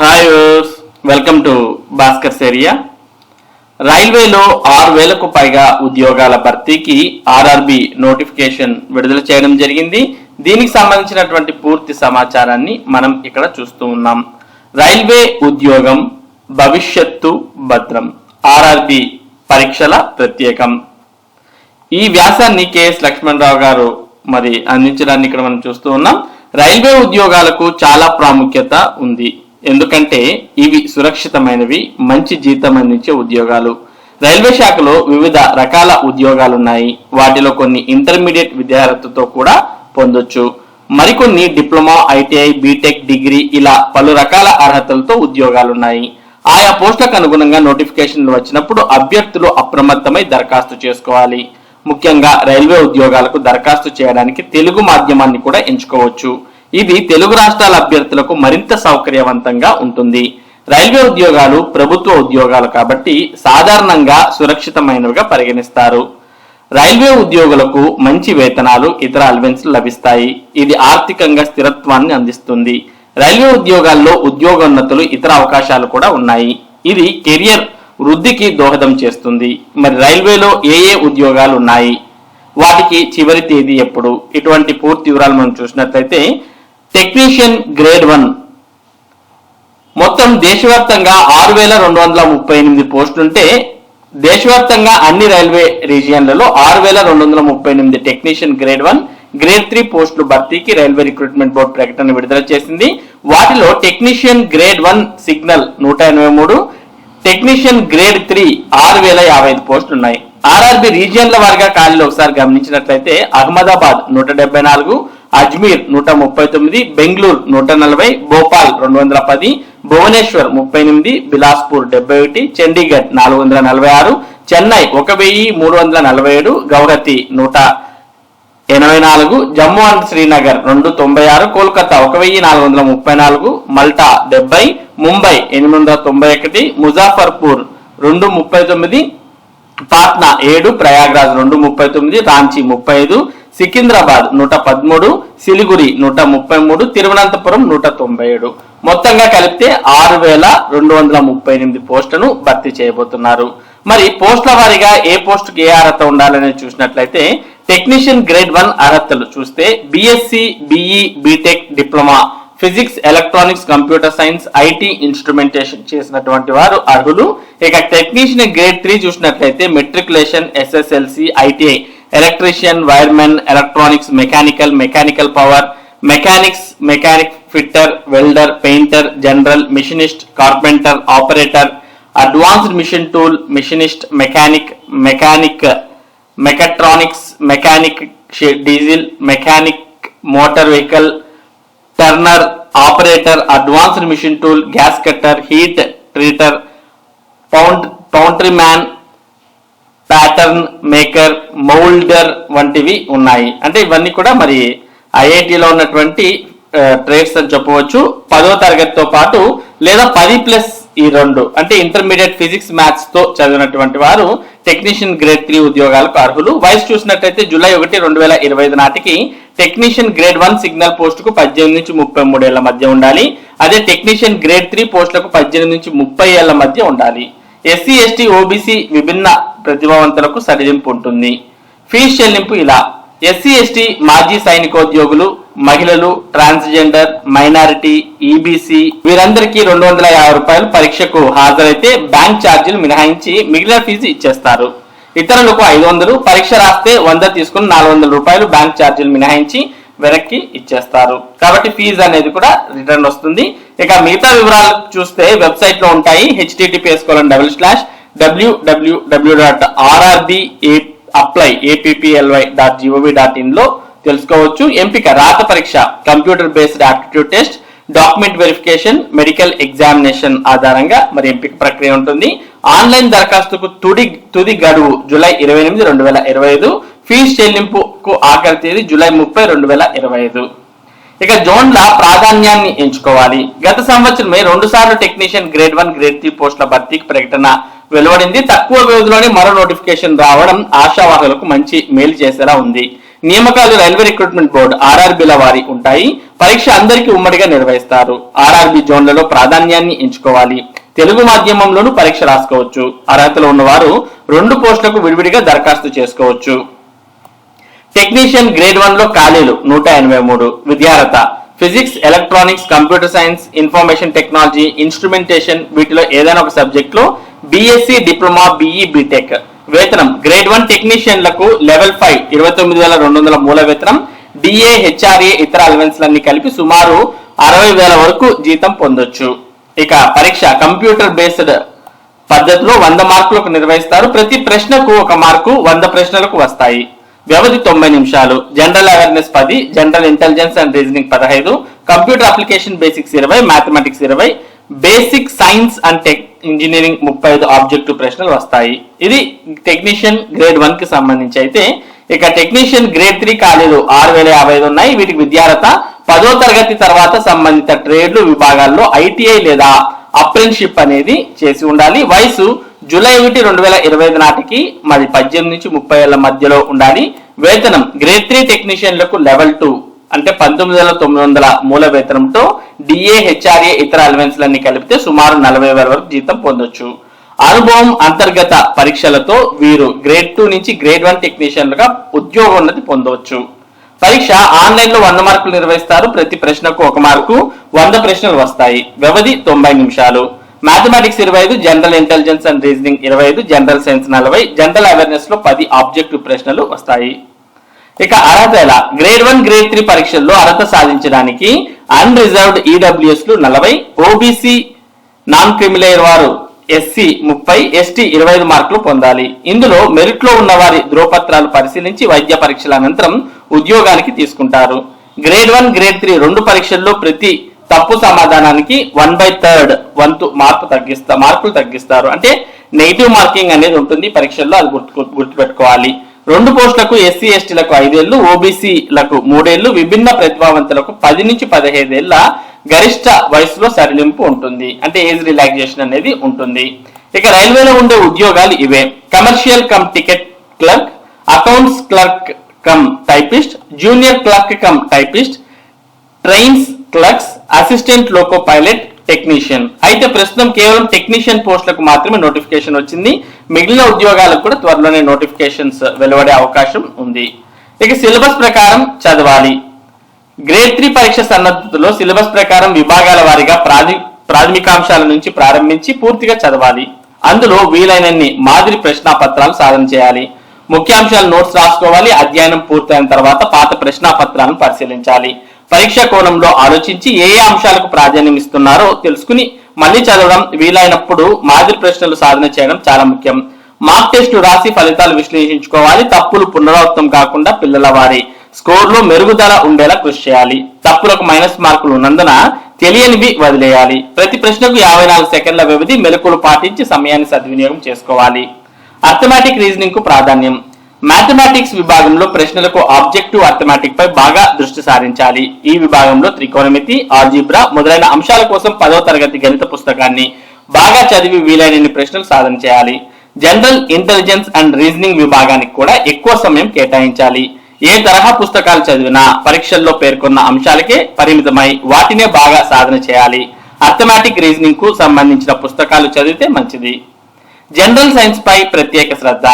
Hi welcome to Bhaskar's area రైల్వేలో ఆరు వేలకు పైగా ఉద్యోగాల భర్తీకి ఆర్ఆర్బి నోటిఫికేషన్ విడుదల చేయడం జరిగింది. దీనికి సంబంధించినటువంటి పూర్తి సమాచారాన్ని మనం ఇక్కడ చూస్తూ ఉన్నాం. రైల్వే ఉద్యోగం భవిష్యత్తు భద్రం ఆర్ఆర్బి పరీక్షల ప్రత్యేకం. ఈ వ్యాసాన్ని కెఎస్ లక్ష్మణరావు గారు మరి అందించడాన్ని ఇక్కడ మనం చూస్తూ ఉన్నాం. రైల్వే ఉద్యోగాలకు చాలా ప్రాముఖ్యత ఉంది. ఎందుకంటే ఇవి సురక్షితమైనవి మంచి జీతం అందించే ఉద్యోగాలు. రైల్వే శాఖలో వివిధ రకాల ఉద్యోగాలు ఉన్నాయి వాటిలో కొన్ని ఇంటర్మీడియట్ విద్యార్థితో కూడా పొందొచ్చు. మరికొన్ని డిప్లొమా ఐటీఐ బీటెక్ డిగ్రీ ఇలా పలు రకాల అర్హతలతో ఉద్యోగాలు ఉన్నాయి ఆయా పోస్టులకు అనుగుణంగా నోటిఫికేషన్లు వచ్చినప్పుడు అభ్యర్థులు అప్రమత్తమై దరఖాస్తు చేసుకోవాలి. ముఖ్యంగా రైల్వే ఉద్యోగాలకు దరఖాస్తు చేయడానికి తెలుగు మాధ్యమాన్ని కూడా ఎంచుకోవచ్చు. ఇది తెలుగు రాష్ట్రాల అభ్యర్థులకు మరింత సౌకర్యవంతంగా ఉంటుంది. రైల్వే ఉద్యోగాలు ప్రభుత్వ ఉద్యోగాలు కాబట్టి సాధారణంగా సురక్షితమైనవిగా పరిగణిస్తారు. రైల్వే ఉద్యోగులకు మంచి వేతనాలు ఇతర అలవెన్స్లు లభిస్తాయి. ఇది ఆర్థికంగా స్థిరత్వాన్ని అందిస్తుంది. రైల్వే ఉద్యోగాల్లో ఉద్యోగోన్నతులు ఇతర అవకాశాలు కూడా ఉన్నాయి. ఇది కెరియర్ వృద్ధికి దోహదం చేస్తుంది. మరి రైల్వేలో ఏ ఏ ఉద్యోగాలు ఉన్నాయి? వాటికి చివరి తేదీ ఎప్పుడు? ఇటువంటి పూర్తి వివరాలు మనం చూసినట్లయితే టెక్నీషియన్ గ్రేడ్ వన్ మొత్తం దేశవ్యాప్తంగా ఆరు వేల రెండు వందల ముప్పై ఎనిమిది పోస్టులుంటే దేశవ్యాప్తంగా అన్ని రైల్వే రీజియన్లలో ఆరు వేల రెండు వందల ముప్పై ఎనిమిది technician grade one grade three పోస్టులు భర్తీకి రైల్వే రిక్రూట్మెంట్ బోర్డు ప్రకటన విడుదల చేసింది. వాటిలో టెక్నీషియన్ గ్రేడ్ వన్ సిగ్నల్ నూట ఎనభై మూడు టెక్నీషియన్ గ్రేడ్ త్రీ ఆరు వేల యాభై ఐదు పోస్టులు ఉన్నాయి. ఆర్ఆర్బి రీజియన్ల వారిగా ఖాళీలు ఒకసారి గమనించినట్లయితే అహ్మదాబాద్ నూట డెబ్బై నాలుగు అజ్మీర్ నూట ముప్పై తొమ్మిది బెంగళూరు నూట నలభై భోపాల్ రెండు వందల పది భువనేశ్వర్ ముప్పై ఎనిమిది బిలాస్పూర్ డెబ్బై ఒకటి చండీగఢ్ నాలుగు వందల నలభై ఆరు చెన్నై ఒక వెయ్యి మూడు వందల నలభై ఏడు గౌహతి నూట ఎనభై నాలుగు జమ్మూ అండ్ శ్రీనగర్ రెండు తొంభై ఆరు కోల్కతా ఒక వెయ్యి నాలుగు వందల ముప్పై నాలుగు మల్టా డెబ్బై ముంబై ఎనిమిది వందల తొంభై ఒకటి ముజాఫర్పూర్ రెండు ముప్పై తొమ్మిది పాట్నా ఏడు ప్రయాగ్రాజ్ రెండు ముప్పై తొమ్మిది రాంచీ ముప్పై ఐదు సికింద్రాబాద్ నూట పదమూడు సిలిగురి నూట ముప్పై మూడు తిరువనంతపురం నూట తొంభై ఏడు. మొత్తంగా కలిపితే ఆరు వేల రెండు వందల ముప్పై ఎనిమిది పోస్టును భర్తీ చేయబోతున్నారు. మరి పోస్టుల వారీగా ఏ పోస్టుకి ఏ అర్హత ఉండాలని చూసినట్లయితే టెక్నీషియన్ గ్రేడ్ వన్ అర్హతలు చూస్తే BSc BE BTech diploma physics electronics computer science IT instrumentation చేసినటువంటి వారు అర్హులు. ఇక టెక్నీషియన్ గ్రేడ్ త్రీ చూసినట్లయితే matriculation SSLC ITI electrician wiremen electronics mechanical mechanical power mechanics mechanic fitter welder painter general machinist carpenter operator advanced machine tool machinist mechanic mechanic mechatronics mechanic diesel mechanic motor vehicle turner operator advanced machine tool gas cutter heat treater found foundryman pattern maker moulder వంటివి ఉన్నాయి. అంటే ఇవన్నీ కూడా మరి ఐఐటిలో ఉన్నటువంటి trades అని చెప్పవచ్చు. పదో తరగతితో పాటు లేదా పది ప్లస్ ఈ రెండు. అంటే ఇంటర్మీడియట్ ఫిజిక్స్ మ్యాథ్స్తో చదివినటువంటి వారు టెక్నీషియన్ గ్రేడ్ త్రీ ఉద్యోగాలకు అర్హులు. వయసు చూసినట్టయితే జూలై ఒకటి రెండు వేల ఇరవై ఐదు నాటికి టెక్నీషియన్ గ్రేడ్ వన్ సిగ్నల్ పోస్టుకు పద్దెనిమిది నుంచి ముప్పై మూడు ఏళ్ళ మధ్య ఉండాలి. అదే టెక్నీషియన్ గ్రేడ్ త్రీ పోస్టులకు పద్దెనిమిది నుంచి ముప్పై ఏళ్ళ మధ్య ఉండాలి. ఎస్సీ ఎస్టీ ఓబీసీ విభిన్న ప్రతిభావంతులకు సడలింపు ఉంటుంది. ఫీజు చెల్లింపు ఇలా. ఎస్సీ ఎస్టీ మాజీ సైనికోద్యోగులు మహిళలు ట్రాన్స్జెండర్ మైనారిటీ ఈబీసీ వీరందరికీ రెండు వందల యాభై రూపాయలు పరీక్షకు హాజరైతే బ్యాంక్ ఛార్జీలు మినహాయించి మిగిలిన ఫీజు ఇచ్చేస్తారు. ఇతరులకు ఐదు వందలు పరీక్ష రాస్తే వంద తీసుకుని నాలుగు వందల రూపాయలు బ్యాంక్ ఛార్జీలు మినహాయించి వెనక్కి ఇచ్చేస్తారు. కాబట్టి ఫీజు అనేది కూడా రిటర్న్ వస్తుంది. ఇక మిగతా వివరాలు చూస్తే వెబ్సైట్లో ఉంటాయి. HTTPS colon double slash WWW dot RRB apply APLY dot GOV dot ఇన్లో తెలుసుకోవచ్చు. ఎంపిక రాత పరీక్ష computer based aptitude test document verification medical examination ఆధారంగా మరి ఎంపిక ప్రక్రియ ఉంటుంది. ఆన్లైన్ దరఖాస్తుకు తుడి తుది గడువు జూలై ఇరవై ఎనిమిది రెండు వేల ఇరవై ఐదు. ఫీజు చెల్లింపుకు ఆఖరి తేదీ జూలై ముప్పై రెండు వేల ఇరవై ఐదు. ఇక జోన్ల ప్రాధాన్యాన్ని ఎంచుకోవాలి. గత సంవత్సరమే రెండు సార్లు technician grade one grade three పోస్టుల భర్తీకి ప్రకటన వెలువడింది. తక్కువ వ్యవధిలోనే మరో నోటిఫికేషన్ రావడం ఆశావాహులకు మంచి మేలు చేసేలా ఉంది. నియామకాలు రైల్వే రిక్రూట్మెంట్ బోర్డు ఆర్ఆర్బీల వారి ఉంటాయి. పరీక్ష అందరికీ ఉమ్మడిగా నిర్వహిస్తారు. ఆర్ఆర్బీ జోన్లలో ప్రాధాన్యాన్ని ఎంచుకోవాలి. తెలుగు మాధ్యమంలోనూ పరీక్ష రాసుకోవచ్చు. అర్హతలో ఉన్నవారు రెండు పోస్టులకు విడివిడిగా దరఖాస్తు చేసుకోవచ్చు. టెక్నీషియన్ గ్రేడ్ వన్లో ఖాళీలు నూట ఎనభై మూడు. విద్యార్హత. Physics electronics computer science information technology instrumentation వీటిలో ఏదైనా ఒక సబ్జెక్ట్లో బీఎస్సీ డిప్లొమా బీఈ బీటెక్. వేతనం. గ్రేడ్ వన్ టెక్నీషియన్లకు లెవెల్ ఫైవ్ ఇరవై తొమ్మిది వేల రెండు వందల మూల వేతనం. డిఏ హెచ్ఆర్ఏ ఇతర అలవెన్స్లన్నీ కలిపి సుమారు అరవై వేల వరకు జీతం పొందొచ్చు. ఇక పరీక్ష కంప్యూటర్ బేస్డ్ పద్ధతిలో వంద మార్కులకు నిర్వహిస్తారు. ప్రతి ప్రశ్నకు ఒక మార్కు వంద ప్రశ్నలకు వస్తాయి. వ్యవధి తొంభై నిమిషాలు జనరల్ అవేర్నెస్ పది జనరల్ ఇంటెలిజెన్స్ అండ్ రీజనింగ్ పదహైదు కంప్యూటర్ అప్లికేషన్ బేసిక్స్ ఇరవై మ్యాథమెటిక్స్ ఇరవై basic science and tech engineering ముప్పై ఐదు ఆబ్జెక్టివ్ ప్రశ్నలు వస్తాయి. ఇది టెక్నీషియన్ గ్రేడ్ వన్కి సంబంధించి అయితే ఇక టెక్నీషియన్ గ్రేడ్ త్రీ ఖాళీలు ఆరు వేల యాభై ఐదు ఉన్నాయి. వీటికి విద్యార్హత పదో తరగతి తర్వాత సంబంధిత ట్రేడ్లు విభాగాల్లో ఐటీఐ లేదా అప్రెంటిషిప్ అనేది చేసి ఉండాలి. వయసు జూలై ఒకటి రెండు వేల ఇరవై ఐదు నాటికి మరి పద్దెనిమిది నుంచి ముప్పై ఏళ్ళ మధ్యలో ఉండాలి. వేతనం గ్రేడ్ త్రీ టెక్నీషియన్లకు లెవెల్ టూ అంటే పంతొమ్మిది వేల తొమ్మిది వందల మూల వేతనంతో డిఏ హెచ్ఆర్ఏ ఇతర అలవెన్స్లన్నీ కలిపితే సుమారు నలభై వేల వరకు జీతం పొందొచ్చు. అనుభవం అంతర్గత పరీక్షలతో వీరు గ్రేడ్ టూ నుంచి గ్రేడ్ వన్ టెక్నీషియన్లుగా ఉద్యోగోన్నతి పొందవచ్చు పరీక్ష ఆన్లైన్లో వంద మార్కులు నిర్వహిస్తారు. ప్రతి ప్రశ్నకు ఒక మార్కు వంద ప్రశ్నలు వస్తాయి. వ్యవధి తొంభై నిమిషాలు. మ్యాథమెటిక్స్ ఇరవై ఐదు జనరల్ ఇంటెలిజెన్స్ అండ్ రీజనింగ్ ఇరవై ఐదు జనరల్ సైన్స్ నలభై జనరల్ అవేర్నెస్లో పది ఆబ్జెక్టివ్ ప్రశ్నలు వస్తాయి. ఇక అర్హత ఎలా? గ్రేడ్ వన్ గ్రేడ్ త్రీ పరీక్షల్లో అర్హత సాధించడానికి అన్ రిజర్వ్డ్ ఈడబ్ల్యూఎస్లు నలభై ఓబీసీ నాన్ క్రిమిలేయర్ వారు ఎస్సీ ముప్పై ఎస్టీ ఇరవై ఐదు మార్కులు పొందాలి. ఇందులో మెరిట్లో ఉన్న వారి ధ్రువపత్రాలు పరిశీలించి వైద్య పరీక్షల అనంతరం ఉద్యోగానికి తీసుకుంటారు. గ్రేడ్ వన్ గ్రేడ్ త్రీ రెండు పరీక్షల్లో ప్రతి తప్పు సమాధానానికి వన్ బై థర్డ్ వంతు మార్పు తగ్గిస్తా మార్కులు తగ్గిస్తారు. అంటే నెగిటివ్ మార్కింగ్ అనేది ఉంటుంది. పరీక్షల్లో అది గుర్తు గుర్తుపెట్టుకోవాలి. రెండు పోస్టులకు ఎస్సీ ఎస్టీలకు ఐదేళ్ళు ఓబీసీలకు మూడేళ్ళు విభిన్న ప్రతిభావంతులకు పది నుంచి పదిహేదేళ్ళ గరిష్ట వయసులో సడలింపు ఉంటుంది. అంటే ఏజ్ రిలాక్సేషన్ అనేది ఉంటుంది. ఇక రైల్వేలో ఉండే ఉద్యోగాలు ఇవే. Commercial cum ticket clerk accounts clerk cum typist junior clerk cum typist trains clerks assistant loco pilot technician అయితే ప్రస్తుతం కేవలం టెక్నీషియన్ పోస్టులకు మాత్రమే నోటిఫికేషన్ వచ్చింది. మిగిలిన ఉద్యోగాలకు కూడా త్వరలోనే నోటిఫికేషన్స్ వెలువడే అవకాశం ఉంది. ఇక సిలబస్ ప్రకారం చదవాలి. గ్రేడ్ త్రీ పరీక్ష సన్నద్ధతలో సిలబస్ ప్రకారం విభాగాల వారీగా ప్రాథి ప్రాథమికాంశాల నుంచి ప్రారంభించి పూర్తిగా చదవాలి. అందులో వీలైనన్ని మాదిరి ప్రశ్నాపత్రాలు సాధన చేయాలి. ముఖ్యాంశాలు నోట్స్ రాసుకోవాలి అధ్యయనం పూర్తయిన తర్వాత పాత ప్రశ్నాపత్రాలను పరిశీలించాలి. పరీక్ష కోణంలో ఆలోచించి ఏ ఏ అంశాలకు ప్రాధాన్యం ఇస్తున్నారో తెలుసుకుని మళ్ళీ చదవడం వీలైనప్పుడు మాదిరి ప్రశ్నలు సాధన చేయడం చాలా ముఖ్యం. మార్క్ టెస్ట్ రాసి ఫలితాలు విశ్లేషించుకోవాలి. తప్పులు పునరావృతం కాకుండా పిల్లల వారి స్కోర్లో మెరుగుదల ఉండేలా కృషి చేయాలి. తప్పులకు మైనస్ మార్కులు ఉన్నందున తెలియనివి వదిలేయాలి. ప్రతి ప్రశ్నకు యాభై నాలుగు సెకండ్ల వ్యవధి మెలకులు పాటించి సమయాన్ని సద్వినియోగం చేసుకోవాలి. అర్థమాటిక్ రీజనింగ్కు ప్రాధాన్యం. మ్యాథమెటిక్స్ విభాగంలో ప్రశ్నలకు ఆబ్జెక్టివ్ అర్థమాటిక్ పై బాగా దృష్టి సారించాలి. ఈ విభాగంలో త్రికోణమితి ఆల్జీబ్రా మొదలైన అంశాల కోసం పదో తరగతి గణిత పుస్తకాన్ని బాగా చదివి వీలైనన్ని ప్రశ్నలు సాధన చేయాలి. జనరల్ ఇంటెలిజెన్స్ అండ్ రీజనింగ్ విభాగానికి కూడా ఎక్కువ సమయం కేటాయించాలి. ఏ తరహా పుస్తకాలు చదివినా పరీక్షల్లో పేర్కొన్న అంశాలకే పరిమితమై వాటినే బాగా సాధన చేయాలి. అర్థమాటిక్ రీజనింగ్కు సంబంధించిన పుస్తకాలు చదివితే మంచిది. జనరల్ సైన్స్ పై ప్రత్యేక శ్రద్ధ.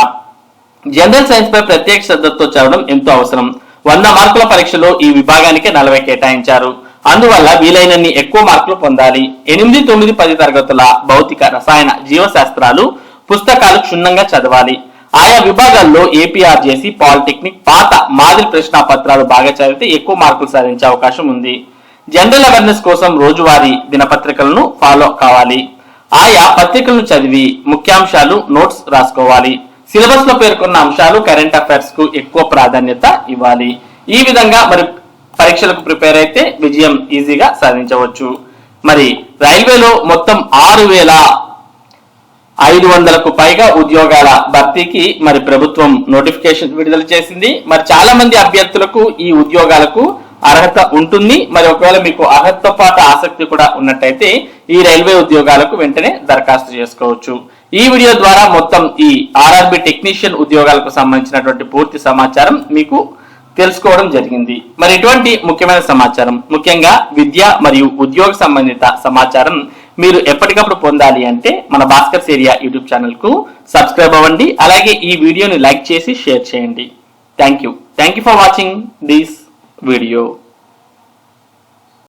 జనరల్ సైన్స్ పై ప్రత్యేక శ్రద్ధతో చదవడం ఎంతో అవసరం. వంద మార్కుల పరీక్షలో ఈ విభాగానికి నలభై కేటాయించారు. అందువల్ల వీలైనన్ని ఎక్కువ మార్కులు పొందాలి. ఎనిమిది తొమ్మిది పది తరగతుల భౌతిక రసాయన జీవశాస్త్రాలు పుస్తకాలు క్షుణ్ణంగా చదవాలి. ఆయా విభాగాల్లో ఏపీఆర్ చేసి పాలిటెక్నిక్ పాత మాదిరి ప్రశ్న పత్రాలు బాగా చదివితే ఎక్కువ మార్కులు సాధించే అవకాశం ఉంది. జనరల్ అవేర్నెస్ కోసం రోజువారీ దినపత్రికలను ఫాలో కావాలి. ఆయా పత్రికలను చదివి ముఖ్యాంశాలు నోట్స్ రాసుకోవాలి. సిలబస్లో పేర్కొన్న అంశాలు కరెంట్ అఫైర్స్కు ఎక్కువ ప్రాధాన్యత ఇవ్వాలి. ఈ విధంగా మరి పరీక్షలకు ప్రిపేర్ అయితే విజయం ఈజీగా సాధించవచ్చు. మరి రైల్వేలో మొత్తం ఆరు వేల ఐదు వందలకు పైగా ఉద్యోగాల భర్తీకి మరి ప్రభుత్వం నోటిఫికేషన్ విడుదల చేసింది. మరి చాలా మంది అభ్యర్థులకు ఈ ఉద్యోగాలకు అర్హత ఉంటుంది. మరి ఒకవేళ మీకు అర్హతతో పాటు ఆసక్తి కూడా ఉన్నట్టయితే ఈ రైల్వే ఉద్యోగాలకు వెంటనే దరఖాస్తు చేసుకోవచ్చు. ఈ వీడియో ద్వారా మొత్తం ఈ ఆర్ఆర్బి టెక్నీషియన్ ఉద్యోగాలకు సంబంధించినటువంటి పూర్తి సమాచారం మీకు తెలుసుకోవడం జరిగింది. మరి ఇటువంటి ముఖ్యమైన సమాచారం ముఖ్యంగా విద్య మరియు ఉద్యోగ సంబంధిత సమాచారం మీరు ఎప్పటికప్పుడు పొందాలి అంటే మన భాస్కర్స్ ఏరియా యూట్యూబ్ ఛానల్కు సబ్స్క్రైబ్ అవ్వండి. అలాగే ఈ వీడియోని లైక్ చేసి షేర్ చేయండి. Thank you. Thank you for watching. This video